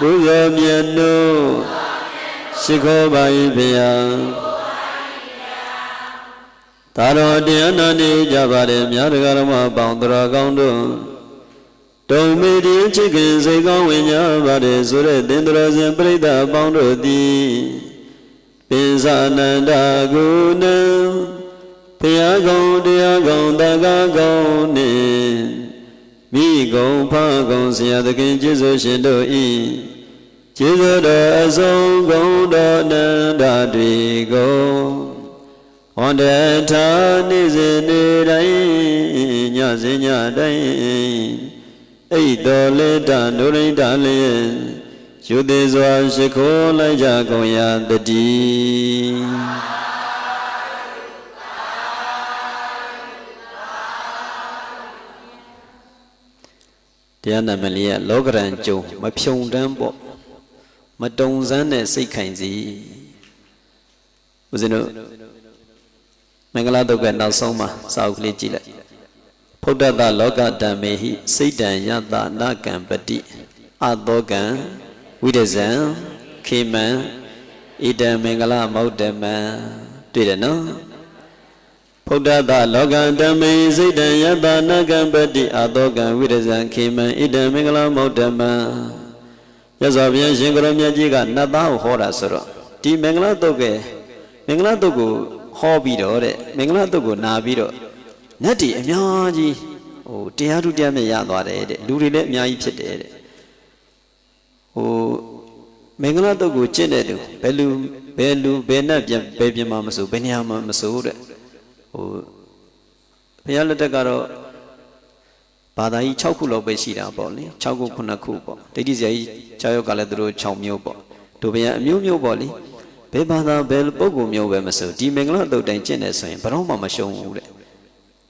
ပူဇော်မြတ်တို့ရှိခိုးပါ၏ဖေယသာတော်တရားနာနေကြပါတယ်မြတ်တကာရမပေါင်းတော်ကောင်းတို့တုံမေဒီချစ်ခင်စိတ်ကောင်းဝင်ကြပါတယ်ဆိုတဲ့သင်္တရောစဉ်ပြိဿအပေါင်းတို့သည်ပင်စနန္ဒကုဏံဘုရားကောင်းတရားကောင်းတက္ကကောင်းနှင့် မိကုံဖကုံဆရာသခင်ကျေးဇူးရှင်တို့ဤကျေးဇူးတော်အဆုံးဂုံတော်နန္ဒတွေကိုဝန္တထာနေစဉ်နေတိုင်းညစဉ်ညတိုင်းအိတ်တော်လေတဒုရိတလည်းယူသေးစွာရှိခိုးလိုက်ကြကုန်ရတည်း တရားနာမည်လေးကလောကရန်ကြုံမဖြုံတန်းပေါ့မတုံစမ်းတဲ့စိတ်ခိုင်စီဦးဇင်းတို့မင်္ဂလာတုတ်ကနောက်ဆုံးမှာစာအုပ်ကလေးကြည့်လိုက်ဖုဒ္ဓတလောကတံမေဟိစိတ်တံယတနာကံပတိအသောကံဝိဒဇံခေမံဣဒံမင်္ဂလမௌတ္တမံတွေ့တယ်နော် ဖုဒ္ဓတလောကတံမေဟိစိတ်တံယတနာကံပတိအသောကံဝိဒဇံခေမံဣဒံမင်္ဂလမௌတ္တမံရသော်ဘုရားရှင်ကရောမြတ်ကြီးကနတ်သားကိုဟောတာဆိုတော့ဒီမင်္ဂလာတုတ်ကမင်္ဂလာတုတ်ကိုဟောပြီးတော့တဲ့မင်္ဂလာတုတ်ကိုနာပြီးတော့နတ်တီအများကြီးဟိုတရားထုတရားနဲ့ရသွားတယ်တဲ့လူတွေလည်းအများကြီးဖြစ်တယ်တဲ့ဟိုမင်္ဂလာတုတ်ကိုကျင့်တဲ့သူဘယ်လူဘယ်လူဘယ်နတ်ပြန်ဘယ်ပြင်မှာမဆိုဘယ်နေရာမှာမဆိုတဲ့ ဟိုဘုရားလက်ထက်ကတော့ဘာသာကြီး6ခုလောက်ပဲရှိတာပေါ့လေ6ခု9ခုပေါ့ဒိဋ္ဌိဇာကြီး6ယောက်ကလည်းသူတို့6မျိုးပေါ့တို့ဘုရားအမျိုးမျိုးပေါ့လေဘယ်ဘာသာဘယ်ပုဂ္ဂိုလ်မျိုးပဲမဆိုဒီမင်္ဂလာတုတ်တိုင်းကျင့်နေဆိုရင်ဘယ်တော့မှမရှုံးဘူးတဲ့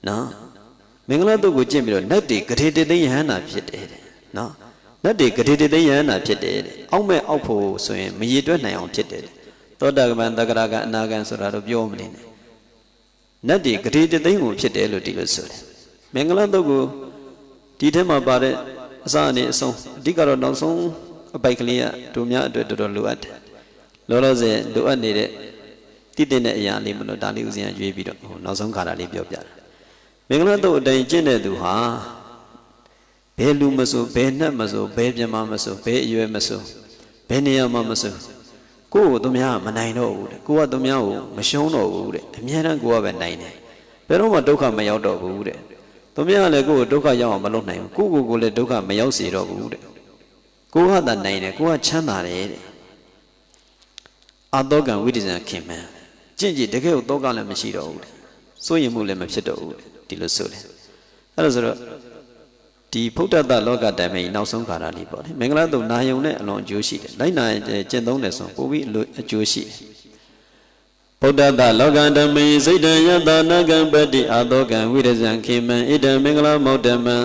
နော်မင်္ဂလာတုတ်ကိုကျင့်ပြီးတော့နတ်တွေဂရေတသိယဟန္တာဖြစ်တယ်တဲ့နော်နတ်တွေဂရေတသိယဟန္တာဖြစ်တယ်တဲ့အောက်မဲ့အောက်ဖို့ဆိုရင်မရေတွက်နိုင်အောင်ဖြစ်တယ်တဲ့သောတာပန်တဂရကအနာဂံဆိုတာတော့ပြောမနေနဲ့ နတ်တွေဂရေတသိကိုဖြစ်တယ်လို့ဒီလိုဆိုတယ်မင်္ဂလာတုတ်ကိုဒီထဲမှာပါတဲ့အစအနေအဆုံးအဓိကတော့နောက်ဆုံးအပိုက်ကလေးကတို့များအတွက်တော်တော်လိုအပ်တယ်လောလောဆယ်လိုအပ်နေတဲ့တည်တဲ့အရာလေးမလို့ဒါလေးဥစဉ်ရွေးပြီးတော့ဟိုနောက်ဆုံးခါတာလေးပြောပြတယ်မင်္ဂလာတုတ်အတိုင်းကျင့်တဲ့သူဟာဘယ်လူမဆိုဘယ်နှက်မဆိုဘယ်ပြမမဆိုဘယ်အရွယ်မဆိုဘယ်နေရာမှာမဆို ကိုယ့်ကိုသူများမနိုင်တော့ဘူးတဲ့ကိုကသူများကိုမရှုံးတော့ဘူးတဲ့အများတန်းကိုကပဲနိုင်တယ်ဘယ်တော့မှဒုက္ခမရောက်တော့ဘူးတဲ့သူများလည်းကိုယ့်ကိုဒုက္ခရောက်အောင်မလုပ်နိုင်ဘူးကိုယ့်ကိုယ်ကိုလည်းဒုက္ခမရောက်စေတော့ဘူးတဲ့ကိုကသာနိုင်တယ်ကိုကချမ်းသာတယ်တဲ့အာတောကံဝိဒိဇံခင်မန်ကြင့်ကြည့်တကယ်ကိုတောကလည်းမရှိတော့ဘူးတဲ့စိုးရင်မှုလည်းမဖြစ်တော့ဘူးတဲ့ဒီလိုဆိုတယ်အဲ့ဒါဆိုတော့ ဒီဖုဒ္ဓတလောကတံမေနောက်ဆုံးခါရလေးပေါ့လေမင်္ဂလာတုံနာယုံနဲ့အလွန်အကျိုးရှိတယ်လိုက်နာကျင့်သုံးတယ်ဆိုပိုပြီးအကျိုးရှိတယ်ဗုဒ္ဓတလောကဓမ္မေစိတ်တံယတနာကံပတိအာသောကံဝိရဇံခေမံဣဒံမင်္ဂလမောတ္တမံ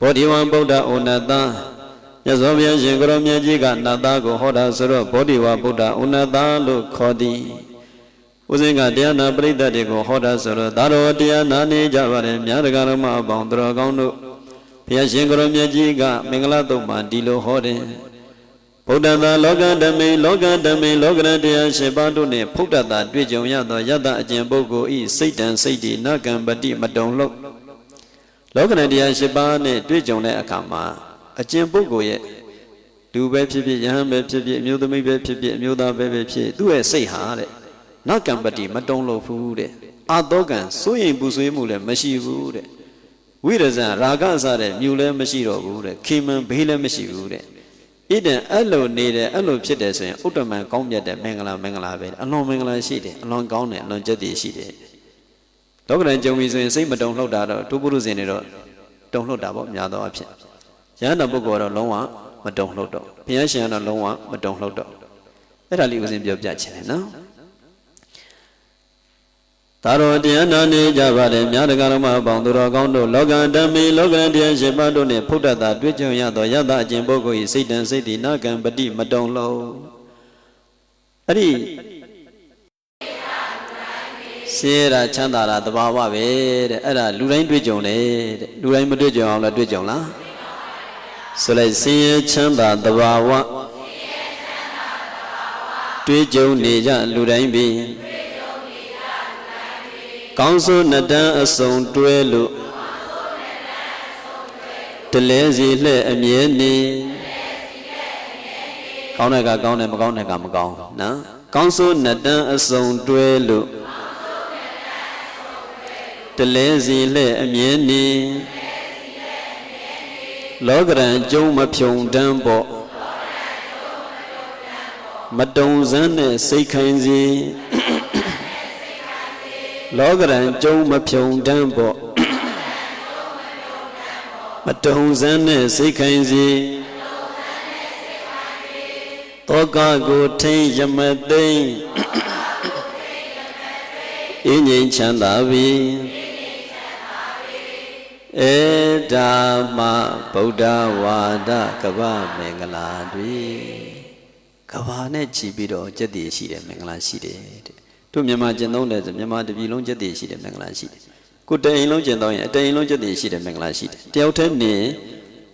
ဘောဓိဝံဗုဒ္ဓဩနတံမြတ်စွာဘုရားရှင်ကရောမြတ်ကြီးကနတ်သားကိုဟောတာဆိုတော့ဘောဓိဝဗုဒ္ဓဩနတံလို့ခေါ်သည်ဦးဇင်းကတရားနာပရိသတ်တွေကိုဟောတာဆိုတော့ဒါတော်တရားနာနေကြပါတယ်မြတ်တကာရမအပေါင်းတော်ကောင်းတို့ ဘုရားရှင်ကရောမြတ်ကြီးကမင်္ဂလာတုံမှာဒီလိုဟောတယ်ဗုဒ္ဓသာလောကဓမေလောကဓမေလောကရတရားရှင်ပါတို့နှင့်ဖုဒ္ဓသာတွေ့ကြုံရသောယတအကျင့်ပုဂ္ဂိုလ်ဤစိတ်တံစိတ်ဒီနကံပတိမတုံလို့လောကရတရားရှင်ပါနှင့်တွေ့ကြုံတဲ့အခါမှာအကျင့်ပုဂ္ဂိုလ်ရဲ့လူပဲဖြစ်ဖြစ်ယဟန်ပဲဖြစ်ဖြစ်အမျိုးသမီးပဲဖြစ်ဖြစ်အမျိုးသားပဲပဲဖြစ်သူ့ရဲ့စိတ်ဟာတဲ့နကံပတိမတုံလို့ဘူးတဲ့အာသောကံစိုးရင်ပူဆွေးမှုလည်းမရှိဘူးတဲ့ ဝိရဇံရာဂစတဲ့မြူလည်းမရှိတော့ဘူးတဲ့ခေမံဘေးလည်းမရှိဘူးတဲ့ဣဒံအဲ့လိုနေတယ်အဲ့လိုဖြစ်တယ်ဆိုရင်ဥတ္တမန်ကောင်းမြတ်တဲ့မင်္ဂလာမင်္ဂလာပဲအလွန်မင်္ဂလာရှိတယ်အလွန်ကောင်းတယ်အလွန်ကြက်တည်ရှိတယ်လောကရန်ကြုံပြီဆိုရင်စိတ်မတုံလှုပ်တာတော့ဒုပုရုဇဉ်တွေတော့တုံလှုပ်တာပေါ့များသောအားဖြင့်ယန္တာပုဂ္ဂိုလ်ကတော့လုံးဝမတုံလှုပ်တော့ဘုရားရှင်ကတော့လုံးဝမတုံလှုပ်တော့အဲ့ဒါလေးဦးဇင်းပြောပြချင်တယ်နော် သာတော်တရားနာနေကြပါတယ်မြတ်တကာရမပေါင်းသူတော်ကောင်းတို့လောကဓမ္မေလောကတရားရှင်ပါတို့နှင့်ဖုဒ္ဓတာတွေ့ကြုံရသောယတအကျင့်ပုဂ္ဂိုလ်၏စိတ်တန်စိတ်ဒီနာကံပတိမတုံလုံးအဲ့ဒီစေရာချမ်းသာတာတဘာဝပဲတဲ့အဲ့ဒါလူတိုင်းတွေ့ကြုံတယ်တဲ့လူတိုင်းမတွေ့ကြုံအောင်လည်းတွေ့ကြုံလားဆိုလိုက်ဆင်းရဲချမ်းသာတဘာဝတွေးကြုံနေကြလူတိုင်းပင် ကောင်းဆိုးနှစ်တန်းအစုံတွဲလို့တလဲစီလှဲ့အမြဲနေကောင်းတဲ့ကကောင်းတယ်မကောင်းတဲ့ကမကောင်းနော်ကောင်းဆိုးနှစ်တန်းအစုံတွဲလို့တလဲစီလှဲ့အမြဲနေလောကရန်ကျုံမဖြုံတန်းပေါ့မတုံစမ်းနဲ့စိတ်ခိုင်းစီ လောကရန်ကျုံမဖြုံတန်းပေါ့မတုံစမ်းနဲ့စိတ်ခိုင်းစီတောကကိုထိန်ရမသိမ့်အင်းငိမ်ချမ်းသာပြီဧဒါမဗုဒ္ဓဝါဒကဗ္ဗမင်္ဂလာတွေကဘာနဲ့ကြည်ပြီးတော့ကျက်တည်ရှိတယ်မင်္ဂလာရှိတယ်တဲ့ တို့မြန်မာကျင့်သုံးတယ်ဆိုမြန်မာတပြည်လုံးကျက်တည်ရှိတယ်မင်္ဂလာရှိတယ်ကိုယ်တအိမ်လုံးကျင့်သုံးရင်အတအိမ်လုံးကျက်တည်ရှိတယ်မင်္ဂလာရှိတယ်တယောက်တည်းနေ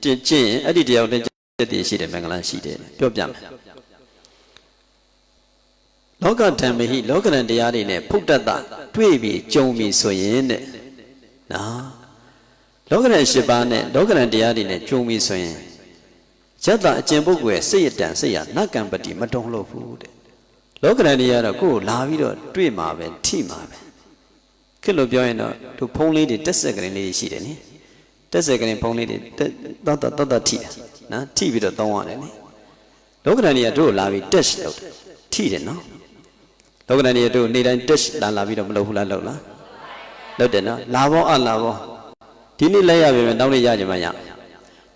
ကျင့်ကျင့်အဲ့ဒီတယောက်တည်းကျက်တည်ရှိတယ်မင်္ဂလာရှိတယ်ပြောပြမယ်လောကဓမ္မဟိလောကရန်တရားတွေနဲ့ဖုတ်တတ်တာတွေ့ပြီးကြုံပြီးဆိုရင်တဲ့နော်လောကရန်၈ပါးနဲ့လောကရန်တရားတွေနဲ့ကြုံပြီးဆိုရင်ယတ္တအကျင့်ပုဂ္ဂိုလ်ရဲ့စိတ်ရတန်စိတ်ရနတ်ကံပတိမတုံလို့ဘူးတဲ့ လောကရန်တရားတော့ကိုယ်ကိုလာပြီးတော့တွေ့မှာပဲထိမှာပဲခက်လို့ပြောရင်တော့သူဖုံးလေးတွေတက်ဆက်ကလေးလေးရှိတယ်နိတက်ဆက်ကလေးဖုံးလေးတွေတက်တတ်တတ်တတ်ထိတာနော်ထိပြီးတော့တောင်းရတယ်နိလောကရန်တွေကတို့လာပြီး test လုပ်တယ်ထိတယ်နော်လောကရန်တွေကတို့နေ့တိုင်း test လာလာပြီးတော့မလုပ်ဘူးလားလုပ်လားလုပ်တယ်နော်လာဘောအလာဘောဒီနေ့လက်ရပြီမယ်နောက်နေ့ရကြမှာရ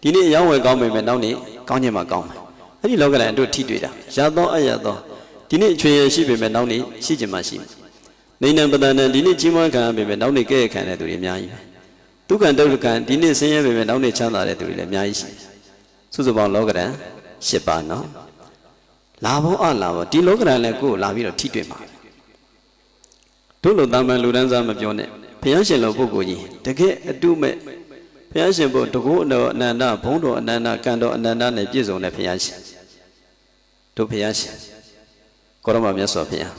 ဒီနေ့အယောင်းဝယ်ကောင်းပြီမယ်နောက်နေ့ကောင်းချင်မှာကောင်းမယ်အဲ့ဒီလောကရန်တို့ထိတွေ့တာရသောအရသော ဒီနေ့အချွေရရှိပြီမယ်နောက်နေ့ရှိချင်မှရှိမယ်နေနံပဒနံဒီနေ့ကြီးမွားခံရပြီမယ်နောက်နေ့ကဲ့ရဲ့ခံတဲ့သူတွေအများကြီးပဲဒုက္ခဒုက္ခဒီနေ့ဆင်းရဲပြီမယ်နောက်နေ့ချမ်းသာတဲ့သူတွေလည်းအများကြီးရှိတယ်စုစုပေါင်းလောကရန်၈ပါးနော်လာဘောအလာဘောဒီလောကရန်လည်းကိုယ်လာပြီးတော့ထိတွေ့မှာတို့လိုတာမန်လူတန်းစားမပြောနဲ့ဘုရားရှင်လိုပုဂ္ဂိုလ်ကြီးတကယ်အတုမဲ့ဘုရားရှင်ဘုတကုတော်အနန္တဘုံတော်အနန္တကံတော်အနန္တနဲ့ပြည့်စုံတဲ့ဘုရားရှင်တို့ဘုရားရှင် ကိုရမမြတ်စွာဘုရား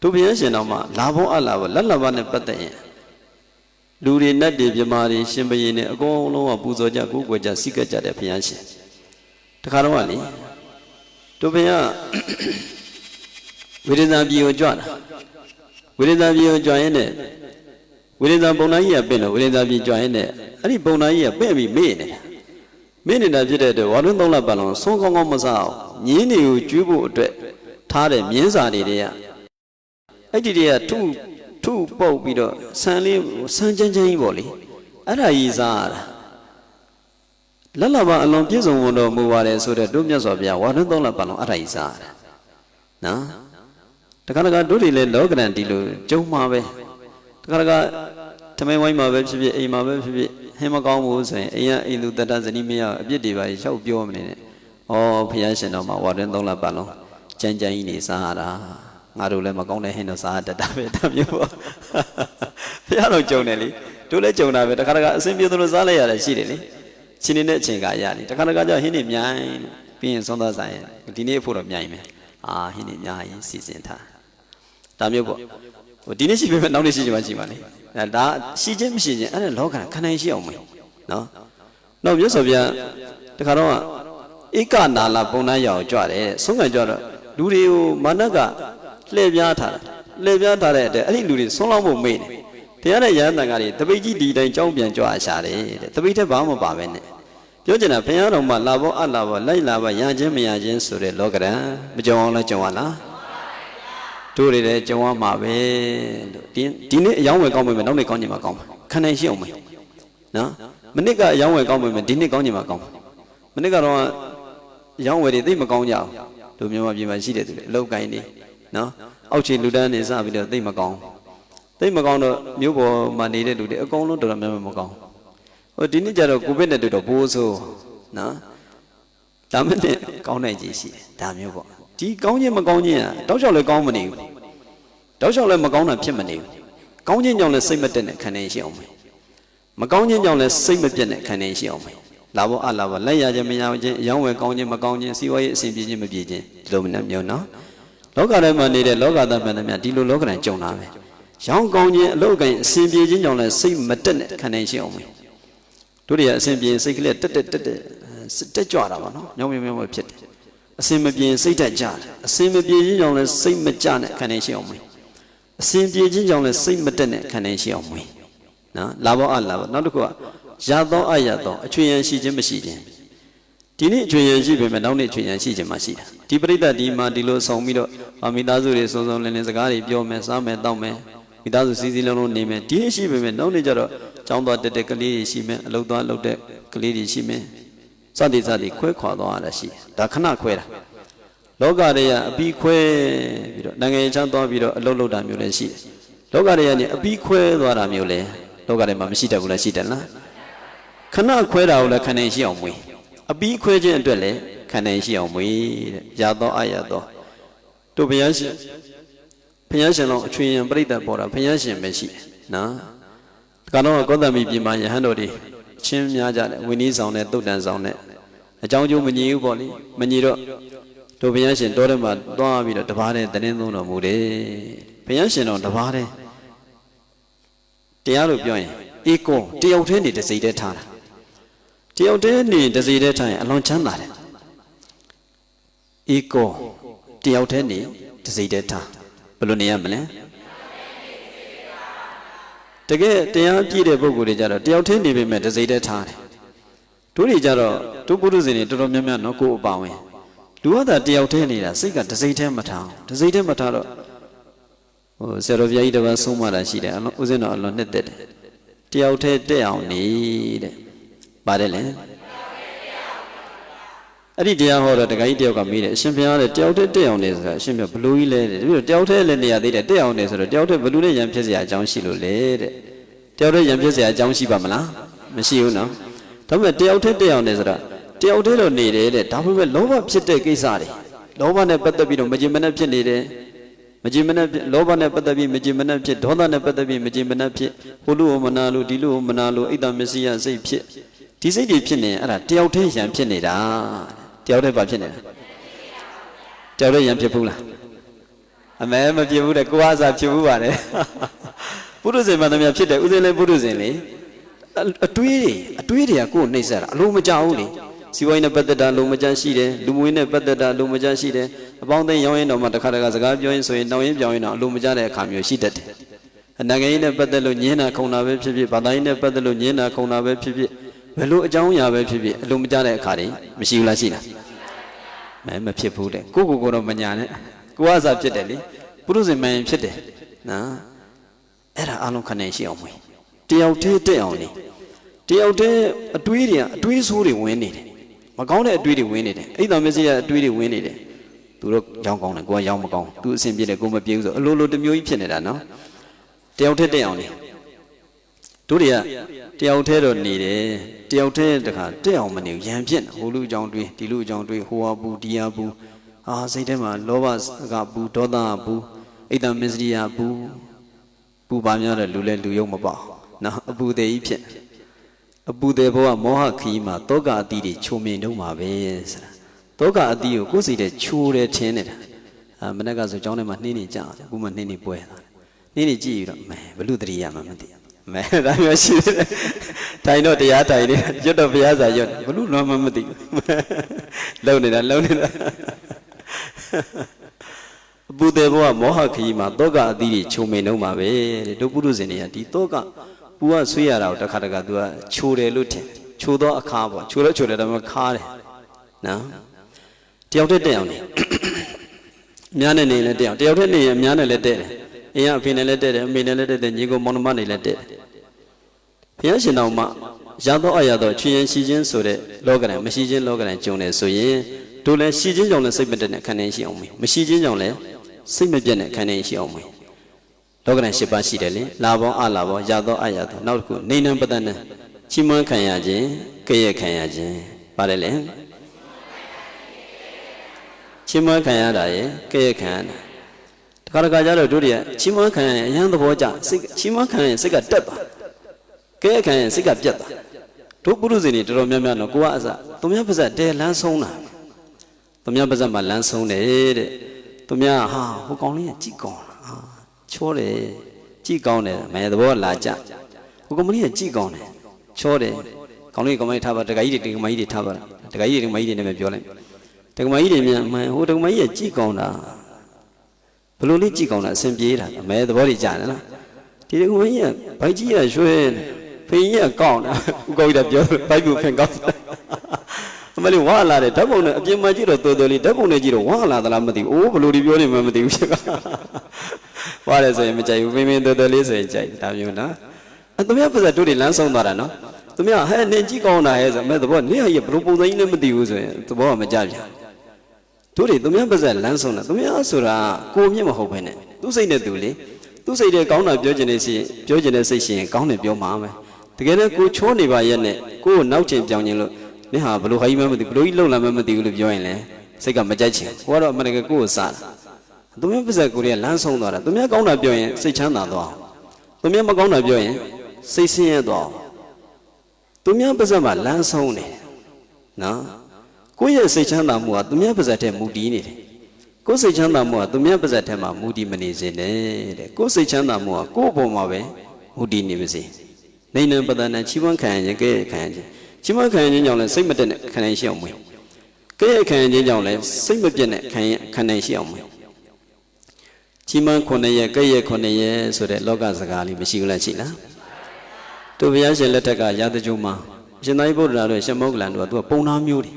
တို့ဘုရားရှင်တော်မှာလာဘောအလာဘောလက်လဘနဲ့ပတ်သက်ရင်လူတွေနတ်တွေမြမာတွေရှင်ဘရင်တွေအကုန်လုံးကပူဇော်ကြကိုးကွယ်ကြစိတ်ကကြတဲ့ဘုရားရှင်တခါတော့ကလေတို့ဘုရားဝိရဇာပြည်ကိုကြွတာဝိရဇာပြည်ကိုကြွရင်နဲ့ဝိရဇာပုံနာကြီးကပင့်လို့ဝိရဇာပြည်ကြွရင်နဲ့အဲ့ဒီပုံနာကြီးကပင့်ပြီးမေ့နေတာ မေ့နေတာဖြစ်တဲ့အတွက်ဝါတွင်းသုံးလပတ်လုံးဆုံးကောင်းကောင်းမစားအောင်ညင်းနေကိုကျွေးဖို့အတွက်ထားတဲ့မြင်းစာတွေတွေကအဲ့ဒီတွေကထုထုပုတ်ပြီးတော့ဆန်လေးဆန်ချမ်းချမ်းကြီးပေါ့လေအဲ့ဒါကြီးစားရတာလက်လဘာအလွန်ပြည့်စုံဝန်တော်မူပါတယ်ဆိုတဲ့တို့မြတ်စွာဘုရားဝါတွင်းသုံးလပတ်လုံးအဲ့ဒါကြီးစားရတာနော်တခါတခါတို့တွေလည်းလောကရန်ဒီလိုကြုံမှာပဲတခါတခါထမင်းဝိုင်းမှာပဲဖြစ်ဖြစ်အိမ်မှာပဲဖြစ်ဖြစ် ဟင်းမကောင်းဘူးဆိုရင်အိမ်ကအိမ်သူတတဇနီးမရအပြစ်တွေပါရှောက်ပြောမနေနဲ့။ဩဖះရှင်တော်မှာဝါတွင်သုံးလပတ်လုံးကြမ်းကြမ်းကြီးနေစားရတာငါတို့လည်းမကောင်းတဲ့ဟင်းတော့စားတတ်တာပဲတမျိုးပေါ့။ဖះတော်ကြုံတယ်လေတို့လည်းကြုံတာပဲတခါတခါအစင်ပြေသလိုစားလိုက်ရတယ်ရှိတယ်လေ။ချင်းနေတဲ့အချိန်ကရနေတခါတခါကျဟင်းနေမြိုင်ပြီးရင်သုံးသားဆိုင်ဒီနေ့အဖို့တော့မြိုင်မယ်။အာဟင်းနေအများကြီးစီစဉ်ထား။ဒါမျိုးပေါ့ဟိုဒီနေ့ရှိပေမဲ့နောက်နေ့ရှိချင်မှရှိပါလေ အဲဒါရှိခြင်းမရှိခြင်းအဲ့ဒါလောကခန္ဓာရှိအောင်မေးနော်နောက်မြတ်စွာဘုရားတခါတော့ဧကနာလာပုံနှမ်းရအောင်ကြွတယ်ဆုံးခံကြွတော့လူတွေကိုမာနကလှည့်ပြားထားတာလှည့်ပြားထားတဲ့အတွက်အဲ့ဒီလူတွေဆုံးလောက်ဖို့မေးတယ်တရားနဲ့ရဟန်းတန်ကတွေတပိတ်ကြီးဒီတိုင်းကြောင်းပြန်ကြွအရှာတယ်တဲ့တပိတ်တဲ့ဘာမှမပါပဲနဲ့ပြောချင်တာဘုရားတော်မှာလာဘောအလာဘောလိုက်လာဘောရခြင်းမရခြင်းဆိုတဲ့လောကရန်မကြုံအောင်လဲကြုံရလား တို့တွေလည်းကြုံရမှာပဲလို့ဒီဒီနေ့အယောင်းဝယ်ကောင်းမယ်နောက်နေ့ကောင်းချင်မှာကောင်းမှာခံနိုင်ရှိအောင်မယ်နော်မနစ်ကအယောင်းဝယ်ကောင်းမယ်ဒီနေ့ကောင်းချင်မှာကောင်းမှာမနစ်ကတော့အယောင်းဝယ်တွေသိမကောင်းကြဘူးတို့မြန်မာပြည်မှာရှိတဲ့သူတွေအလောက်ကိုင်းနေနော်အောက်ခြေလူတန်းနေစပြီးတော့သိမကောင်းသိမကောင်းတော့မြို့ပေါ်မှာနေတဲ့လူတွေအကုန်လုံးတော်တော်များများမကောင်းဟိုဒီနေ့ကျတော့ကိုဗစ်နဲ့တွေ့တော့ဘိုးဆိုးနော်ဒါမှမဟုတ်ကောင်းနိုင်ကြီးရှိတယ်ဒါမျိုးပေါ့ ဒီကောင်းခြင်းမကောင်းခြင်းอ่ะတောက်လျှောက်လည်းကောင်းမနေဘူးတောက်လျှောက်လည်းမကောင်းတာဖြစ်မနေဘူးကောင်းခြင်းကြောင့်လည်းစိတ်မတက်တဲ့ခံနေရှိအောင်မယ်မကောင်းခြင်းကြောင့်လည်းစိတ်မပြတ်တဲ့ခံနေရှိအောင်မယ်လာဘောအလာဘောလက်ရခြင်းမရခြင်းအယောင်းဝယ်ကောင်းခြင်းမကောင်းခြင်းစီးပွားရေးအဆင်ပြေခြင်းမပြေခြင်းဒီလိုမျိုးမျိုးနော်လောကထဲမှာနေတဲ့လောကသားမှန်သမျှဒီလိုလောကတိုင်းကြုံလာပဲရောင်းကောင်းခြင်းအလုတ်ကိုင်းအဆင်ပြေခြင်းကြောင့်လည်းစိတ်မတက်နဲ့ခံနိုင်ရှိအောင်မယ်တို့တွေကအဆင်ပြေစိတ်ကလေးတက်တက်တက်တက်တက်ကြွတာပါနော်ညောင်းမြုံမြုံပဲဖြစ်တယ် အဆင်မပြေစိတ်တက်ကြတယ်အဆင်မပြေခြင်းကြောင့်လည်းစိတ်မကြနဲ့ခံနိုင်ရှိအောင်မယ်အဆင်ပြေခြင်းကြောင့်လည်းစိတ်မတက်နဲ့ခံနိုင်ရှိအောင်မယ်နော်လာဘောအလာဘောနောက်တစ်ခုကရသောအရသောအချွေရန်ရှိခြင်းမရှိခြင်းဒီနေ့အချွေရန်ရှိပေမဲ့နောက်နေ့အချွေရန်ရှိခြင်းမရှိတာဒီပရိသတ်ဒီမှာဒီလိုဆောင်ပြီးတော့အာမိသားစုတွေစုံစုံလင်းလင်းစကားတွေပြောမယ်စားမယ်တောက်မယ်မိသားစုစည်းစည်းလုံးလုံးနေမယ်ဒီနေ့ရှိပေမဲ့နောက်နေ့ကျတော့ကျောင်းသွားတက်တဲ့ကလေးတွေရှိမယ်အလုပ်သွားလုပ်တဲ့ကလေးတွေရှိမယ် စသည်စသည်ခွဲခွာသွားရတာရှိတယ်ဒါခဏခွဲတာလောကတွေကအပြီးခွဲပြီးတော့နိုင်ငံချမ်းသွားပြီးတော့အလုပ်လုပ်တာမျိုးလည်းရှိတယ်လောကတွေကနေအပြီးခွဲသွားတာမျိုးလည်းလောကတွေမှာမရှိတတ်ဘူးလားရှိတယ်လားခဏခွဲတာကိုလည်းခဏရှိအောင်မွေးအပြီးခွဲခြင်းအတွက်လည်းခန္ဓာရှိအောင်မွေးတဲ့ရသောအရသောတို့ဘုရားရှင်ဘုရားရှင်လုံးအချွေရင်ပြိတ္တပေါ်တာဘုရားရှင်ပဲရှိတယ်နော်ဒါကတော့ကောသမီပြည်မှာယဟန်တော်တွေ ချင်းများကြတယ်ဝိနည်းဆောင်နဲ့တုတ်တန်ဆောင်နဲ့အကြောင်းကျိုးမညီဘူးပေါ့လေမညီတော့တို့ဘုရားရှင်တောထဲမှာသွားပြီးတော့တပားတဲ့တင်းသုံးတော်မူတယ်ဘုရားရှင်တော်တပားတဲ့တရားလို့ပြောရင်အေကောတယောက်တည်းနေတစိမ့်တည်းထားတာတယောက်တည်းနေတစိမ့်တည်းထားရင်အလွန်ချမ်းသာတယ်ဧကောတယောက်တည်းနေတစိမ့်တည်းထားဘယ်လိုနေရမလဲ တကယ်တရားပြည့်တဲ့ပုဂ္ဂိုလ်တွေကြတော့တယောက်တည်းနေပေမဲ့တစိမ့်တည်းထားတယ်တို့တွေကြတော့တို့ပုရုဇဉ်တွေတော်တော်များများနော်ကိုယ်အပါဝင်လူကသာတယောက်တည်းနေတာစိတ်ကတစိမ့်တည်းမထားတစိမ့်တည်းမထားတော့ဟိုဆရာတော်ဘုရားကြီးတပန်းဆုံးမတာရှိတယ်အလွန်ဦးဇင်းတော်အလွန်နှစ်သက်တယ်တယောက်တည်းတက်အောင်နေတဲ့ပါတယ်လေ အဲ့ဒီတရားဟောတော့တခါကြီးတယောက်ကမေးတယ်အရှင်ဘုရားလည်းတယောက်တည်းတက်အောင်နေဆိုတာအရှင်ဘုရားဘလို့ကြီးလဲတဲ့ပြီးတော့တယောက်တည်းလည်းနေရာသေးတယ်တက်အောင်နေဆိုတော့တယောက်တည်းဘလို့နဲ့ရံဖြစ်စရာအကြောင်းရှိလို့လေတဲ့တယောက်တည်းရံဖြစ်စရာအကြောင်းရှိပါမလားမရှိဘူးနော်ဒါပေမဲ့တယောက်တည်းတက်အောင်နေဆိုတာတယောက်တည်းတော့နေတယ်တဲ့ဒါပေမဲ့လောဘဖြစ်တဲ့ကိစ္စတွေလောဘနဲ့ပတ်သက်ပြီးတော့မကြင်မနှက်ဖြစ်နေတယ်မကြင်မနှက်လောဘနဲ့ပတ်သက်ပြီးမကြင်မနှက်ဖြစ်ဒေါသနဲ့ပတ်သက်ပြီးမကြင်မနှက်ဖြစ်ဟိုလူဟိုမနာလူဒီလူဟိုမနာလူအိတ်တမစ္စည်းရစိတ်ဖြစ်ဒီစိတ်တွေဖြစ်နေအဲ့ဒါတယောက်တည်းရံဖြစ်နေတာတဲ့ ယောက်တည်းဘာဖြစ်နေတာတယောက်တည်းရံဖြစ်ဘူးလားအမဲမဖြစ်ဘူးတဲ့ကိုအားစားဖြစ်ဘူးပါတယ်ပုရုဇဉ်မှန်သမျှဖြစ်တယ်ဥစဉ်လေးပုရုဇဉ်လေအတွေးတွေအတွေးတွေကကိုယ်နှိမ့်ဆက်တာအလိုမကြောက်ဘူးလေစီဝိုင်းနဲ့ပတ်သက်တာလုံမကြမ်းရှိတယ်လူမွေးနဲ့ပတ်သက်တာလုံမကြမ်းရှိတယ်အပေါင်းအသင်းရောင်းရင်တော့မှတစ်ခါတခါစကားပြောရင်ဆိုရင်တောင်းရင်ပြောင်းရင်တော့အလိုမကြတဲ့အခါမျိုးရှိတတ်တယ်အနာဂတ်နဲ့ပတ်သက်လို့ညင်းတာခုံတာပဲဖြစ်ဖြစ်ဘာသာရေးနဲ့ပတ်သက်လို့ညင်းတာခုံတာပဲဖြစ်ဖြစ် ဘယ်လိုအကြောင်းအရာပဲဖြစ်ဖြစ်အလိုမကြတဲ့အခါတွေမရှိဘူးလားရှိလားမဲမဖြစ်ဘူးတဲ့ကိုကိုကိုတော့မညာနဲ့ကိုအစားဖြစ်တယ်လေပုရုဇဉ်မှန်ဖြစ်တယ်နော်အဲ့ဒါအလုံးခနဲ့ရှိအောင်မွေးတယောက်တည်းတက်အောင်လေတယောက်တည်းအတွေးတွေအတွေးဆိုးတွေဝင်နေတယ်မကောင်းတဲ့အတွေးတွေဝင်နေတယ်အိမ်တော်မစ္စည်းကအတွေးတွေဝင်နေတယ်သူတို့ရောင်းကောင်းတယ်ကိုကရောင်းမကောင်းသူအဆင်ပြေတယ်ကိုမပြေဘူးဆိုအလိုလိုတစ်မျိုးကြီးဖြစ်နေတာနော်တယောက်တည်းတက်အောင်လေ တို့တွေကတယောက်တည်းတော့နေတယ်တယောက်တည်းတခါတက်အောင်မနေဘူးရံပြစ်ဟိုလူအကြောင်းတွေးဒီလူအကြောင်းတွေးဟိုဟာဘူးဒီဟာဘူးအာစိတ်ထဲမှာလောဘကဘူးဒေါသကဘူးအိတ်တမစ္စရိယဘူးပူပါများတဲ့လူလဲလူယုံမပေါ့နော်အပူသေးကြီးဖြစ်အပူသေးဘဝမောဟခီးမှာတောကအတိတွေချုံမြင်တော့မှာပဲဆိုတာတောကအတိကိုကိုယ်စိတ်ထဲချိုးတယ်ထင်းနေတာအာမနေ့ကဆိုကျောင်းထဲမှာနှင်းနေကြတယ်အခုမှနှင်းနေပွဲတာနှင်းနေကြည့်ပြီးတော့မဲဘလူတရိယာမှမသိ မဲဒါမျိုးရှိတယ်။တိုင်တော့တရားတိုင်နေရွတ်တော့ဘုရားစာရွတ်ဘလို့လွန်မှမသိဘူး။လုံနေတာလုံနေတာအပူတဲ့ဘဝမောဟခီးမှာတောကအသီးတွေခြုံမိန်တော့မှာပဲတဲ့တို့ပုရုဇဉ်တွေကဒီတောကပူကဆွေးရတာကိုတစ်ခါတခါ तू ကချိုတယ်လို့ထင်ချိုတော့အခါပေါ့ချိုတော့ချိုတယ်ဒါပေမဲ့ခါတယ်နော်တယောက်တည်းတက်အောင်နေအများနဲ့နေလဲတက်အောင်တယောက်တည်းနေရင်အများနဲ့လည်းတက်တယ်အင်းအဖေနဲ့လည်းတက်တယ်အမေနဲ့လည်းတက်တယ်ညီကိုမောင်နှမနဲ့လည်းတက်တယ် ဘုရားရှင်တော်မှာရသောအရသောချွေရင်ရှိခြင်းဆိုတဲ့လောကရန်မရှိခြင်းလောကရန်ကျုံတယ်ဆိုရင်တို့လည်းရှိခြင်းကြောင့်လည်းစိတ်မတက်တဲ့ခန္ဓာရှိအောင်မေးမရှိခြင်းကြောင့်လည်းစိတ်မပြတ်တဲ့ခန္ဓာရှိအောင်မေးလောကရန်၈ပါးရှိတယ်လေလာဘောအလာဘောရသောအရသောနောက်တစ်ခုနေနံပတ္တနံချီးမွမ်းခံရခြင်းကဲ့ရဲ့ခံရခြင်းပါတယ်လေချီးမွမ်းခံရတာရဲ့ကဲ့ရဲ့ခံရတာတခါတခါကျတော့တို့တွေကချီးမွမ်းခံရရင်အရန်သဘောကျစိတ်ချီးမွမ်းခံရရင်စိတ်ကတက်သွား ကဲ့ရဲ့ခံရရင်စိတ်ကပြတ်သွားတို့ပုရုဇဉ်တွေတော်တော်များများတော့ကိုကအစသူများပါဇက်တဲလန်းဆုံးတာသူများပါဇက်မှာလန်းဆုံးတယ်တဲ့သူများဟာဟိုကောင်လေးကကြည့်ကောင်းတာဟာချောတယ်ကြည့်ကောင်းတယ်မဲသဘောလာကြဟိုကောင်မလေးကကြည့်ကောင်းတယ်ချောတယ်ကောင်းလေးကောင်မလေးထားပါတခါကြီးတွေတခါမကြီးတွေထားပါတခါကြီးတွေတခါမကြီးတွေနဲ့ပဲပြောလိုက်တခါမကြီးတွေမြန်မှန်ဟိုတခါမကြီးကကြည့်ကောင်းတာဘလို့လေးကြည့်ကောင်းတာအဆင်ပြေတာမဲသဘောတွေကြားတယ်နော်ဒီတခါမကြီးကဘိုက်ကြီးကရွှဲတယ် ဖေကြီးကကောင်းတာဥကောကြီးကပြောဘိုက်ဘူးဖင်ကောင်းတယ်အမလေးဝါလာတယ်ဓာတ်ပုံနဲ့အပြင်မှာကြည့်တော့တော်တော်လေးဓာတ်ပုံနဲ့ကြည့်တော့ဝါလာသလားမသိဘူးအိုးဘလို့ဒီပြောနေမှမသိဘူးဖြစ်ကဝါတယ်ဆိုရင်မကြိုက်ဘူးပင်ပင်တော်တော်လေးဆိုရင်ကြိုက်တယ်ဒါမျိုးနော်အသူများပါစတို့တွေလမ်းဆုံးသွားတာနော်သူများဟဲ့နင်ကြည့်ကောင်းတာဟဲ့ဆိုမဲ့သဘောနင်ဟာရဘလို့ပုံစံကြီးလည်းမသိဘူးဆိုရင်သဘောကမကြပြန်တို့တွေသူများပါစလမ်းဆုံးတာသူများဆိုတာကိုမြင့်မဟုတ်ဘဲနဲ့သူစိတ်နဲ့သူလေသူစိတ်တဲ့ကောင်းတာပြောချင်နေစီပြောချင်တဲ့စိတ်ရှင်ကောင်းတယ်ပြောမှာမယ် တကယ်တော့ကိုချောနေပါရဲ့နဲ့ကိုကိုနောက်ချင်ပြောင်းခြင်းလို့နင်ဟာဘလို့ဟာကြီးမှမသိဘလို့ကြီးလုံလာမှမသိဘူးလို့ပြောရင်လေစိတ်ကမကြိုက်ချင်ဟိုကတော့အမှန်တကယ်ကိုကိုစားတာသူများပါစကိုတွေကလမ်းဆုံးသွားတာသူများကောင်းတာပြောရင်စိတ်ချမ်းသာသွားသူများမကောင်းတာပြောရင်စိတ်ဆင်းရဲသွားသူများပါစမှာလမ်းဆုံးနေနော်ကိုယ့်ရဲ့စိတ်ချမ်းသာမှုကသူများပါစတဲ့မူတည်နေတယ်ကိုယ်စိတ်ချမ်းသာမှုကသူများပါဇက်ထဲမှာမူတည်မနေစေနဲ့တဲ့ကိုယ်စိတ်ချမ်းသာမှုကကိုယ့်ဘုံမှာပဲမူတည်နေပါစေ နေနံပဒနာချီးမွမ်းခံရင်ကဲ့ခံရင်ချီးမွမ်းခံရင်ကြောင့်လည်းစိတ်မတက်နဲ့ခံနိုင်ရှိအောင်မွေးကဲ့ခံရင်ကြောင့်လည်းစိတ်မပြတ်နဲ့ခံရင်ခံနိုင်ရှိအောင်မွေးချီးမွမ်းခုနှစ်ရက်ကဲ့ရဲ့ခုနှစ်ရက်ဆိုတဲ့လောကစကားလေးမရှိဘူးလားရှိလားတို့ဘုရားရှင်လက်ထက်ကရာဇကြိုးမှာရှင်သာရိပုတ္တရာတို့ရှင်မောဂလန်တို့ကသူကပုံနာမျိုးတွေ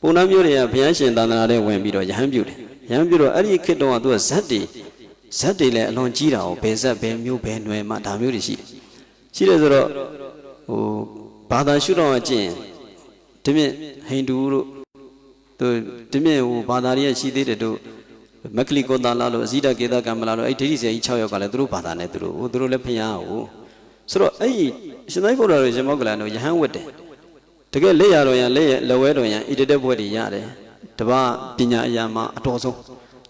ပုံနာမျိုးတွေကဘုရားရှင်သာသနာထဲဝင်ပြီးတော့ယဟန်ပြုတယ်ယဟန်ပြုတော့အဲ့ဒီခေတ်တုန်းကသူကဇက်တွေဇက်တွေလည်းအလွန်ကြီးတာ哦ဘယ်ဇက်ဘယ်မျိုးဘယ်ຫນွယ်မှဒါမျိုးတွေရှိတယ် ရှိတယ်ဆိုတော့ဟိုဘာသာရှုတော့အကျင့်ဒီမြင့်ဟိန္ဒူတို့သူဒီမြင့်ဟိုဘာသာတွေကရှိသေးတယ်တို့မက်ကလီကိုတာလာလို့အဇိဒကေတာကမ္မလာလို့အဲ့ဒိဋ္ဌိဆရာကြီး6ယောက်ကလည်းသူတို့ဘာသာနဲ့သူတို့ဟိုသူတို့လည်းဖျားဟိုဆိုတော့အဲ့ဒီရှင်သာရိပုတ္တရာတို့ရှင်မောကလန်တို့ယဟန်ဝတ်တယ်တကယ်လက်ရတော်ရန်လက်ရလက်ဝဲတော်ရန်ဣတတက်ဘွဲ့တွေရတယ်တပတ်ပညာအရာမှာအတော်ဆုံး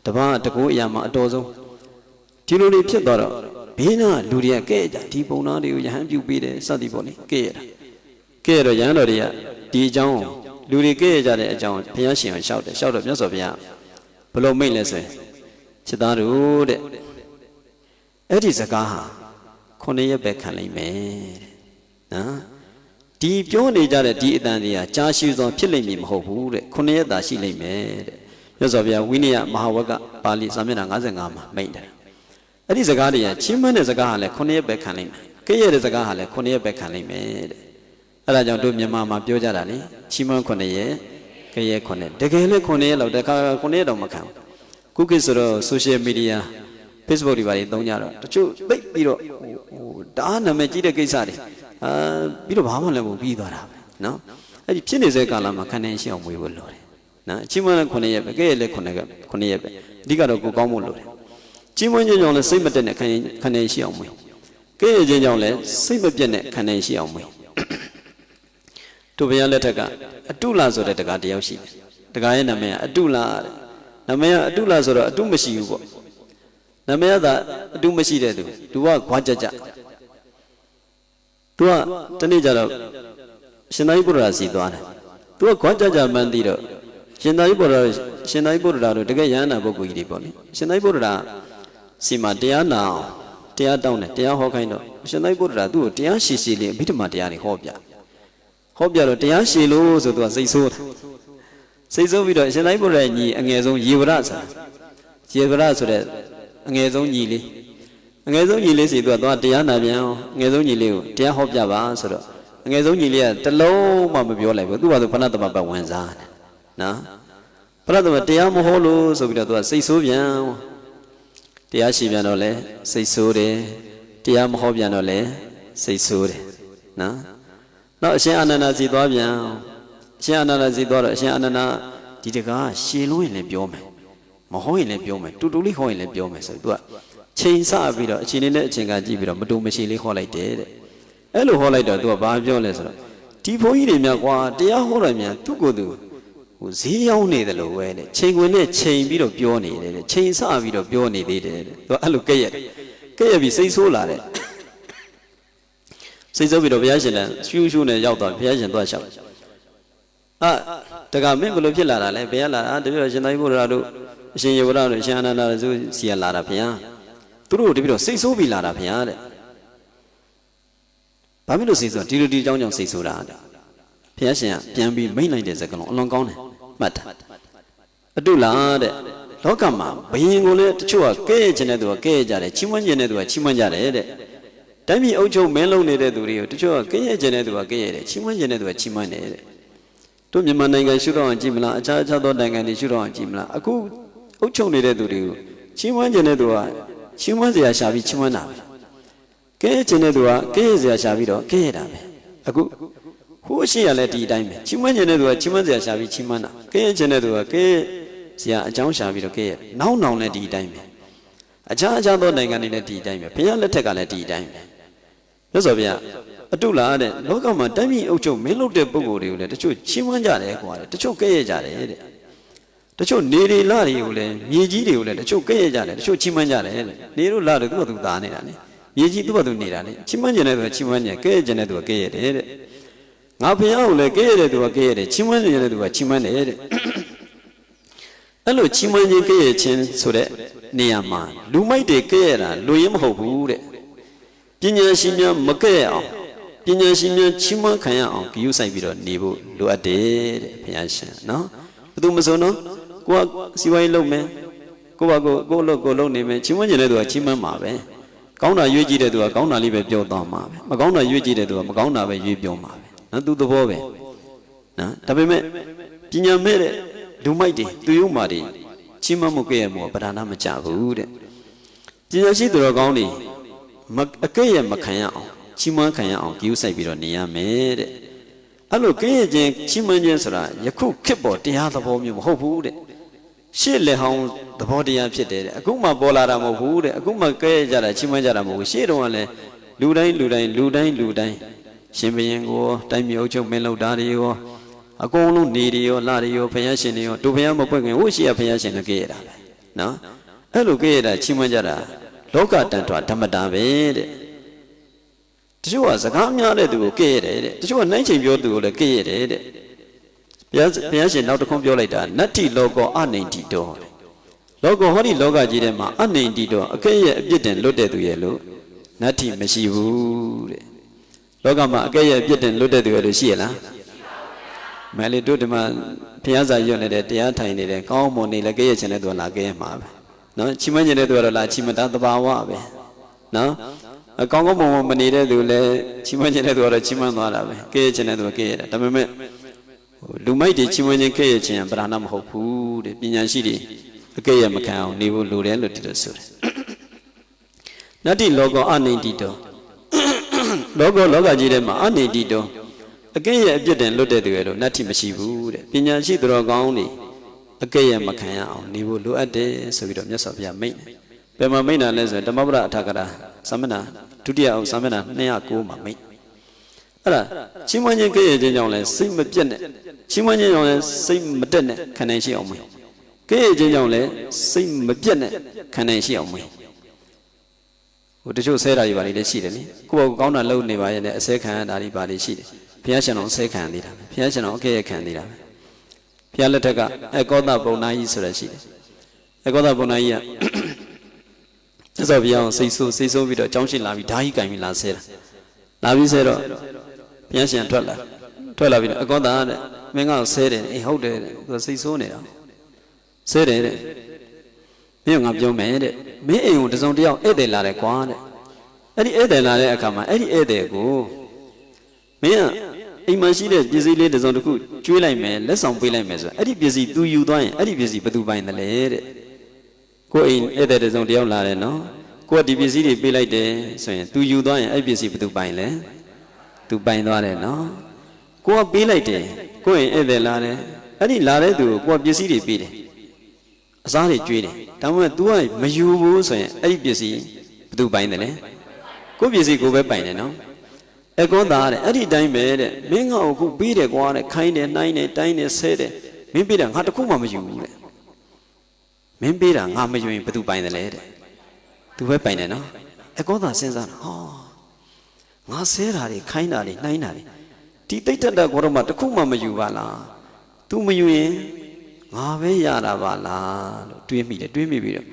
တပတ်တကူအရာမှာအတော်ဆုံးဒီလိုတွေဖြစ်သွားတော့ ဘေးနာလူတွေကကဲ့ကြဒီပုံသားတွေကိုယဟန်ပြုတ်ပေးတယ်စသည်ပေါ့လေကဲ့ရတာကဲ့ရတော့ယဟန်တော်တွေကဒီအကြောင်းလူတွေကဲ့ရကြတဲ့အကြောင်းဘုရားရှင်ကိုရှောက်တယ်ရှောက်တော့မြတ်စွာဘုရားဘလို့မိတ်လဲဆိုရင်ချစ်သားတို့တဲ့အဲ့ဒီစကားဟာခုနှစ်ရက်ပဲခံလိုက်မယ်တဲ့နော်ဒီပြောနေကြတဲ့ဒီအတန်တွေကကြာရှည်စွာဖြစ်လိမ့်မည်မဟုတ်ဘူးတဲ့ခုနှစ်ရက်သာရှိလိမ့်မယ်တဲ့မြတ်စွာဘုရားဝိနည်းမဟာဝကပါဠိစာမျက်နှာ55မှာမိန့်တယ် အဲ့ဒီစကားတွေကချင်းမွန်းတဲ့စကားဟာလည်းခုနှစ်ရက်ပဲခံလိမ့်မယ်ကဲ့ရဲ့တဲ့စကားဟာလည်းခုနှစ်ရက်ပဲခံလိမ့်မယ်တဲ့အဲ့ဒါကြောင့်တို့မြန်မာမှာပြောကြတာလေချင်းမွန်းခုနှစ်ရက်ကဲ့ရဲ့ခုနှစ်တကယ်လည်းခုနှစ်ရက်လောက်တခါခုနှစ်ရက်တော့မခံဘူးခုခေတ်ဆိုတော့ social media Facebook တွေပါတွေသုံးကြတော့တချို့သိပြီးတော့ဟိုဒါနာမည်ကြီးတဲ့ကိစ္စတွေအာပြီးတော့ဘာမှလည်းမပြီးသွားတာပဲနော်အဲ့ဒီဖြစ်နေတဲ့ကာလမှာခန္ဓာရှိအောင်မွေးဖို့လိုတယ်နော်အချင်းမလည်း9ရက်ပဲကဲလည်း9ရက်9ရက်ပဲအဓိကတော့ကိုကောင်းဖို့လိုတယ် ချင်းမွေးခြင်းကြောင့်လည်းစိတ်မတက်နဲ့ခန္ဓာခန္ဓာရှိအောင်မွေးကဲခြင်းကြောင့်လည်းစိတ်မပြတ်နဲ့ခန္ဓာရှိအောင်မွေးတို့ဘုရားလက်ထက်ကအတုလဆိုတဲ့တကားတယောက်ရှိတယ်တကားရဲ့နာမည်ကအတုလတဲ့နာမည်ကအတုလဆိုတော့အတုမရှိဘူးပေါ့နာမည်ကသာအတုမရှိတဲ့သူသူကခွာကြကြသူကတနေ့ကျတော့ရှင်သာရိပုတ္တရာစီသွားတယ်သူကခွာကြကြမှန်းသိတော့ရှင်သာရိပုတ္တရာရှင်သာရိပုတ္တရာတို့တကယ်ရဟန္တာပုဂ္ဂိုလ်ကြီးတွေပေါ့လေရှင်သာရိပုတ္တရာ စီမှာတရားနာအောင်တရားတောင်းတယ်တရားဟောခိုင်းတော့ရှင်သာရိပုတ္တရာသူ့ကိုတရားရှိရှိလေးအဘိဓမ္မာတရားတွေဟောပြဟောပြတော့တရားရှိလို့ဆိုသူကစိတ်ဆိုးတယ်စိတ်ဆိုးပြီးတော့ရှင်သာရိပုတ္တရာညီအငယ်ဆုံးယေဝရဆိုတာယေဝရဆိုတဲ့အငယ်ဆုံးညီလေးအငယ်ဆုံးညီလေးစီသူကသွားတရားနာပြန်အောင်အငယ်ဆုံးညီလေးကိုတရားဟောပြပါဆိုတော့အငယ်ဆုံးညီလေးကတလုံးမှမပြောလိုက်ဘူးသူကဆိုဖဏတမပတ်ဝင်စားတယ်နော်ဖဏတမတရားမဟောလို့ဆိုပြီးတော့သူကစိတ်ဆိုးပြန် တရားရှိပြန်တော့လဲစိတ်ဆိုးတယ်တရားမဟောပြန်တော့လဲစိတ်ဆိုးတယ်နော်နောက်အရှင်အာနန္ဒာစီသွားပြန်အရှင်အာနန္ဒာစီသွားတော့အရှင်အာနန္ဒာဒီတကားရှည်လို့ရင်လည်းပြောမယ်မဟောရင်လည်းပြောမယ်တူတူလေးဟောရင်လည်းပြောမယ်ဆိုသူကချိန်ဆပြီးတော့အချိန်လေးနဲ့အချိန်ကကြည့်ပြီးတော့မတူမရှိလေးဟောလိုက်တယ်တဲ့အဲ့လိုဟောလိုက်တော့သူကဘာပြောလဲဆိုတော့ဒီဘုန်းကြီးတွေများကွာတရားဟောတယ်များသူ့ကိုယ်သူ ဟိုဈေးရောက်နေတယ်လို့ပဲတဲ့ချိန်ဝင်နဲ့ချိန်ပြီးတော့ပြောနေတယ်တဲ့ချိန်ဆပြီးတော့ပြောနေသေးတယ်တဲ့သူကအဲ့လိုကဲ့ရဲ့ကဲ့ရဲ့ပြီးစိတ်ဆိုးလာတဲ့စိတ်ဆိုးပြီးတော့ဘုရားရှင်လည်းရှူးရှူးနဲ့ရောက်သွားဘုရားရှင်သွားလျှောက်အာတကမင်းဘယ်လိုဖြစ်လာတာလဲဘယ်ရလာတာတပည့်တော်ရှင်သာရိပုတ္တရာတို့အရှင်ယေဝရတို့အရှင်အနန္ဒာတို့စီရလာတာဘုရားသူတို့တပည့်တော်စိတ်ဆိုးပြီးလာတာဘုရားတဲ့ဘာဖြစ်လို့စိတ်ဆိုးဒီလိုဒီအကြောင်းကြောင့်စိတ်ဆိုးတာတဲ့ဘုရားရှင်ကပြန်ပြီးမိတ်လိုက်တဲ့စကားလုံးအလွန်ကောင်းတယ် မှတ်တာအတုလားတဲ့လောကမှာဘယင်ကိုလည်းတချို့ကကဲ့ရဲ့ခြင်းတဲ့သူကကဲ့ရဲ့ကြတယ်ချီးမွမ်းခြင်းတဲ့သူကချီးမွမ်းကြတယ်တဲ့တိုင်းပြည်အုပ်ချုပ်မင်းလုံးနေတဲ့သူတွေကိုတချို့ကကဲ့ရဲ့ခြင်းတဲ့သူကကဲ့ရဲ့တယ်ချီးမွမ်းခြင်းတဲ့သူကချီးမွမ်းတယ်တဲ့တို့မြန်မာနိုင်ငံရှုတော့အောင်ကြည့်မလားအခြားအခြားသောနိုင်ငံတွေရှုတော့အောင်ကြည့်မလားအခုအုပ်ချုပ်နေတဲ့သူတွေကိုချီးမွမ်းခြင်းတဲ့သူကချီးမွမ်းစရာရှာပြီးချီးမွမ်းတာပဲကဲ့ရဲ့ခြင်းတဲ့သူကကဲ့ရဲ့စရာရှာပြီးတော့ကဲ့ရဲ့တာပဲအခု ဟိုးရှိရလဲဒီအတိုင်းပဲချီးမွမ်းခြင်းတဲ့သူကချီးမွမ်းစရာရှာပြီးချီးမွမ်းတာကဲ့ရဲ့ခြင်းတဲ့သူကကဲ့ရဲ့စရာအကြောင်းရှာပြီးတော့ကဲ့ရဲ့နောက်နောင်လည်းဒီအတိုင်းပဲအခြားအခြားသောနိုင်ငံတွေလည်းဒီအတိုင်းပဲဘုရားလက်ထက်ကလည်းဒီအတိုင်းပဲမြတ်စွာဘုရားအတုလားတဲ့လောကမှာတိုင်းပြည်အုပ်ချုပ်မင်းလုပ်တဲ့ပုဂ္ဂိုလ်တွေကိုလည်းတချို့ချီးမွမ်းကြတယ်ကွာတဲ့တချို့ကဲ့ရဲ့ကြတယ်တဲ့တချို့နေရီလတွေကိုလည်းမြေကြီးတွေကိုလည်းတချို့ကဲ့ရဲ့ကြတယ်တချို့ချီးမွမ်းကြတယ်တဲ့နေတို့လတွေသူ့ဘာသူသားနေတာလေမြေကြီးသူ့ဘာသူနေတာလေချီးမွမ်းကြတဲ့သူကချီးမွမ်းကြကဲ့ရဲ့ကြတဲ့သူကကဲ့ရဲ့တယ်တဲ့ ငါဘုရားကိုလည်းကဲ့ရဲ့တဲ့သူကကဲ့ရဲ့တယ်ချီးမွမ်းကြတဲ့သူကချီးမွမ်းတယ်တဲ့အဲ့လိုချီးမွမ်းခြင်းကဲ့ရဲ့ခြင်းဆိုတဲ့နေရာမှာလူမိုက်တွေကဲ့ရဲ့တာလူရင်မဟုတ်ဘူးတဲ့ပညာရှင်များမကဲ့ရဲ့အောင်ပညာရှင်များချီးမွမ်းခံရအောင်ဂရုစိုက်ပြီးတော့နေဖို့လိုအပ်တယ်တဲ့ဘုရားရှင်နော်ဘယ်သူမဆိုနော်ကိုကစီဝိုင်းလုပ်မယ်ကိုကကိုကိုလုပ်ကိုလုပ်နေမယ်ချီးမွမ်းခြင်းတဲ့သူကချီးမွမ်းမှာပဲကောင်းတာရွေးကြည့်တဲ့သူကကောင်းတာလေးပဲပြောသွားမှာပဲမကောင်းတာရွေးကြည့်တဲ့သူကမကောင်းတာပဲရွေးပြောမှာပဲ နော်သူသဘောပဲနော်ဒါပေမဲ့ပညာမဲ့တဲ့လူမိုက်တွေသူယုံမာတွေချီးမွမ်းမှုကဲ့ရဲ့မှုကပဓာနာမကြဘူးတဲ့ပညာရှိသူတော်ကောင်းတွေမအကဲ့ရဲ့မခံရအောင်ချီးမွမ်းခံရအောင်ကြိုးစိုက်ပြီးတော့နေရမယ်တဲ့အဲ့လိုကဲ့ရဲ့ခြင်းချီးမွမ်းခြင်းဆိုတာယခုခေတ်ပေါ်တရားသဘောမျိုးမဟုတ်ဘူးတဲ့ရှေ့လက်ဟောင်းသဘောတရားဖြစ်တယ်တဲ့အခုမှပေါ်လာတာမဟုတ်ဘူးတဲ့အခုမှကဲ့ရဲ့ကြတာချီးမွမ်းကြတာမဟုတ်ဘူးရှေ့တုန်းကလည်းလူတိုင်းလူတိုင်းလူတိုင်းလူတိုင်း ရှင်ဘရင်ကိုတိုင်းမြေအုပ်ချုပ်မင်းလုပ်တာတွေရောအကုန်လုံးနေတွေရောလာတွေရောဘုရားရှင်တွေရောတို့ဘုရားမပွင့်ခင်ဟိုရှိရဘုရားရှင်လည်းကြည့်ရတာပဲနော်အဲ့လိုကြည့်ရတာချီးမွမ်းကြတာလောကတန်ထွာဓမ္မတာပဲတဲ့တချို့ကစကားများတဲ့သူကိုကြည့်ရတယ်တဲ့တချို့ကနိုင်ချိန်ပြောသူကိုလည်းကြည့်ရတယ်တဲ့ဘုရားဘုရားရှင်နောက်တစ်ခုပြောလိုက်တာနတ္တိလောကောအနိန္တိတောတဲ့လောကဟောဒီလောကကြီးထဲမှာအနိန္တိတောအကဲ့ရဲ့အပြစ်တင်လွတ်တဲ့သူရဲ့လို့နတ္တိမရှိဘူးတဲ့ လောကမှာအကဲ့ရဲ့အပြစ်တင်လွတ်တဲ့သူရဲ့လို့ရှိရလားမဲလေတို့ဒီမှာဘုရားစာရွတ်နေတဲ့တရားထိုင်နေတဲ့ကောင်းမွန်နေလည်းကြည့်ရချင်တဲ့သူကလာကြည့်ရမှာပဲနော်ချီးမွမ်းချင်တဲ့သူကတော့လာချီးမွမ်းတာသဘာဝပဲနော်အကောင်းကောင်းမွန်မွန်မနေတဲ့သူလည်းချီးမွမ်းချင်တဲ့သူကတော့ချီးမွမ်းသွားတာပဲကြည့်ရချင်တဲ့သူကကြည့်ရတာဒါပေမဲ့ဟိုလူမိုက်တွေချီးမွမ်းခြင်းကြည့်ရခြင်းပဓာနာမဟုတ်ဘူးတဲ့ပညာရှိတွေအကဲ့ရမခံအောင်နေဖို့လိုတယ်လို့ဒီလိုဆိုတယ်နတ္တိလောကောအနိန္တိတော လောကလောကကြီးထဲမှာအနိန္တိတောအကဲ့ရဲ့အပြစ်တင်လွတ်တဲ့သူရဲ့လို့နတ္တိမရှိဘူးတဲ့ပညာရှိသူတော်ကောင်းတွေအကဲ့ရဲ့မခံရအောင်နေဖို့လိုအပ်တယ်ဆိုပြီးတော့မြတ်စွာဘုရားမိန့်တယ်ဘယ်မှာမိန့်တာလဲဆိုရင်ဓမ္မပဒအထာကရာသမဏဒုတိယအောင်သမဏ209မှာမိန့်အဲ့ဒါချင်းမွန်းခြင်းကဲ့ရဲ့ခြင်းကြောင့်လဲစိတ်မပြတ်နဲ့ချင်းမွန်းခြင်းကြောင့်လဲစိတ်မတက်နဲ့ခံနိုင်ရှိအောင်မင်းကဲ့ရဲ့ခြင်းကြောင့်လဲစိတ်မပြတ်နဲ့ခံနိုင်ရှိအောင်မင်း ဟိုတချို့ဆဲတာတွေပါလေရှိတယ်လေကိုယ့်ဘောကောင်းတာလုပ်နေပါရဲ့နဲ့အစဲခံရတာတွေပါလေရှိတယ်ဘုရားရှင်တော်ဆဲခံသေးတာပဲဘုရားရှင်တော်အကဲ့ရဲ့ခံသေးတာပဲဘုရားလက်ထက်ကအကောသပုံနာကြီးဆိုတာရှိတယ်အကောသပုံနာကြီးကသစ္စာဘုရားကိုစိတ်ဆိုးစိတ်ဆိုးပြီးတော့အကြောင်းရှိလာပြီးဓာကြီးကင်ပြီးလာဆဲတာလာပြီးဆဲတော့ဘုရားရှင်ထွက်လာထွက်လာပြီးတော့အကောသတဲ့မင်းကဆဲတယ်အေးဟုတ်တယ်တဲ့သူစိတ်ဆိုးနေတာဆဲတယ်တဲ့မင်းကငါပြောမယ်တဲ့ မင်းအိမ်ကိုတစုံတယောက်ဧည့်သည်လာတယ်ကွာတဲ့အဲ့ဒီဧည့်သည်လာတဲ့အခါမှာအဲ့ဒီဧည့်သည်ကိုမင်းကအိမ်မှာရှိတဲ့ပစ္စည်းလေးတစ်စုံတစ်ခုကျွေးလိုက်မယ်လက်ဆောင်ပေးလိုက်မယ်ဆိုအဲ့ဒီပစ္စည်း तू ယူသွားရင်အဲ့ဒီပစ္စည်းဘယ်သူပိုင်တယ်လဲတဲ့ကိုအိမ်ဧည့်သည်တစ်စုံတယောက်လာတယ်နော်ကိုကဒီပစ္စည်းတွေပေးလိုက်တယ်ဆိုရင် तू ယူသွားရင်အဲ့ဒီပစ္စည်းဘယ်သူပိုင်လဲ तू ပိုင်သွားတယ်နော်ကိုကပေးလိုက်တယ်ကိုအိမ်ဧည့်သည်လာတယ်အဲ့ဒီလာတဲ့သူကိုကိုကပစ္စည်းတွေပေးတယ် အစားတွေကျွေးတယ်ဒါမှမဟုတ် तू ကမယူဘူးဆိုရင်အဲ့ဒီပစ္စည်းဘယ်သူပိုင်တယ်လဲကိုပစ္စည်းကိုပဲပိုင်တယ်နော်အကောသားတဲ့အဲ့ဒီတိုင်းပဲတဲ့မင်းငါ့ကိုခုပေးတယ်ကွာတဲ့ခိုင်းတယ်နှိုင်းတယ်တိုင်းတယ်ဆဲတယ်မင်းပေးတာငါတခုမှမယူဘူးတဲ့မင်းပေးတာငါမယူရင်ဘယ်သူပိုင်တယ်လဲတဲ့သူပဲပိုင်တယ်နော်အကောသားစဉ်းစားတာဟောငါဆဲတာတွေခိုင်းတာတွေနှိုင်းတာတွေဒီတိတ်တက်တဲ့ကောတော့မှတစ်ခုမှမယူပါလား तू မယူရင် ငါပဲရတာပါလားလို့တွေးမိတယ်တွေးမိပြီးတော့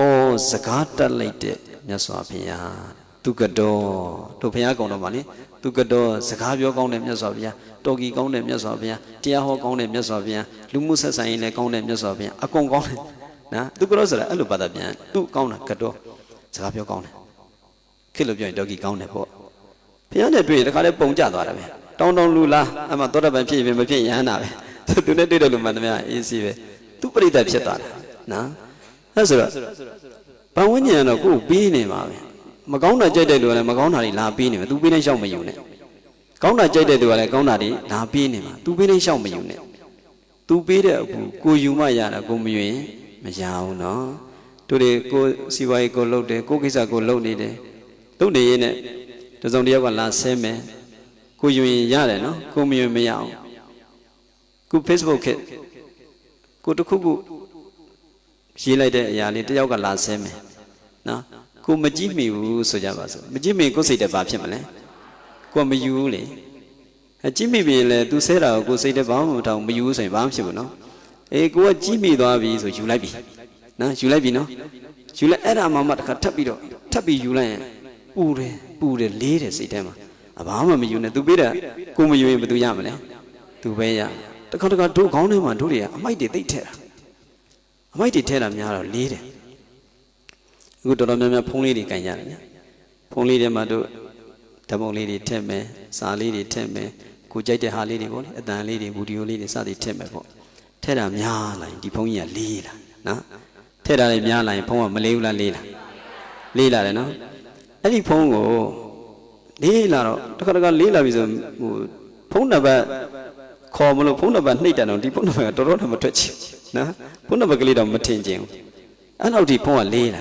အော်စကားတက်လိုက်တဲ့မြတ်စွာဘုရားသူကတော်တို့ဘုရားကောင်းတော်ပါလေသူကတော်စကားပြောကောင်းတဲ့မြတ်စွာဘုရားတော်ကီကောင်းတဲ့မြတ်စွာဘုရားတရားဟောကောင်းတဲ့မြတ်စွာဘုရားလူမှုဆက်ဆံရေးလည်းကောင်းတဲ့မြတ်စွာဘုရားအကုန်ကောင်းတယ်နော်သူကတော်ဆိုတာအဲ့လိုပတ်သက်ပြန်သူကောင်းတာကတော်စကားပြောကောင်းတယ်ခေတ်လို့ပြောရင်တော်ကီကောင်းတယ်ပေါ့ဘုရားနဲ့တွေ့ရင်တခါလဲပုံကြသွားတာပဲတောင်းတောင်းလူလားအမှသောတပန်ဖြစ်ရင်မဖြစ်ရဟန္တာပဲ သူနဲ့တွေ့တဲ့လူမှန်သမျှအေးစီပဲသူပြိတ္တဖြစ်သွားတာနော်အဲဆိုတော့ဘဝဉ္ဉဏ်တော့ကိုယ်ပြီးနေပါပဲမကောင်းတာကြိုက်တဲ့လူကလည်းမကောင်းတာတွေလာပြီးနေမှာသူပြီးနေရှောက်မယူနဲ့ကောင်းတာကြိုက်တဲ့လူကလည်းကောင်းတာတွေလာပြီးနေမှာသူပြီးနေရှောက်မယူနဲ့သူပြီးတဲ့အကူကိုယူမှရတာကိုမယူရင်မရဘူးနော်တို့တွေကိုစီဝါရေးကိုလုပ်တယ်ကိုကိစ္စကိုလုပ်နေတယ်လုပ်နေရင်လည်းတစုံတစ်ယောက်ကလာဆဲမယ်ကိုယူရင်ရတယ်နော်ကိုမယူရင်မရအောင် ခု Facebook ခေတ်ကိုတခုခုရေးလိုက်တဲ့အရာလေးတယောက်ကလာဆဲမယ်နော်ကိုမကြည့်မိဘူးဆိုကြပါစို့မကြည့်မိကိုစိတ်တက်ပါဖြစ်မလဲကိုမယူဘူးလေအကြည့်မိပြီလေသူဆဲတာကိုကိုစိတ်တက်ဘာမှမထောင်မယူဘူးဆိုရင်ဘာမှဖြစ်ဘူးနော်အေးကိုကကြည့်မိသွားပြီဆိုယူလိုက်ပြီနော်ယူလိုက်ပြီနော်ယူလိုက်အဲ့ဒါမှမှတစ်ခါထပ်ပြီးတော့ထပ်ပြီးယူလိုက်ရင်ပူတယ်ပူတယ်လေးတယ်စိတ်ထဲမှာဘာမှမယူနဲ့သူပေးတာကိုမယူရင်ဘယ်သူရမလဲသူပဲရ တခါတခါတို့ခေါင်းထဲမှာတို့တွေကအမိုက်တွေသိပ်ထဲတာအမိုက်တွေထဲတာများတော့လေးတယ်အခုတော်တော်များများဖုံးလေးတွေကန်ကြတယ်ညာဖုံးလေးတွေမှာတို့ဓမ္မုံလေးတွေထည့်မယ်စာလေးတွေထည့်မယ်ကိုကြိုက်တဲ့ဟာလေးတွေပေါ့လေအတန်လေးတွေဗီဒီယိုလေးတွေစသည်ထည့်မယ်ပေါ့ထဲတာများလာရင်ဒီဖုံးကြီးကလေးလာနော်ထဲတာလည်းများလာရင်ဖုံးကမလေးဘူးလားလေးလားလေးလာတယ်နော်အဲ့ဒီဖုံးကိုလေးလာတော့တစ်ခါတခါလေးလာပြီဆိုဟိုဖုံးနံပါတ် ခေါ်မလို့ဖုံးနံပါတ်နှိပ်တယ်တော့ဒီဖုံးနံပါတ်ကတော်တော်နဲ့မထွက်ချင်နော်ဖုံးနံပါတ်ကလေးတော့မထင်ချင်ဘူးအဲ့လောက်ဒီဖုံးကလေးလာ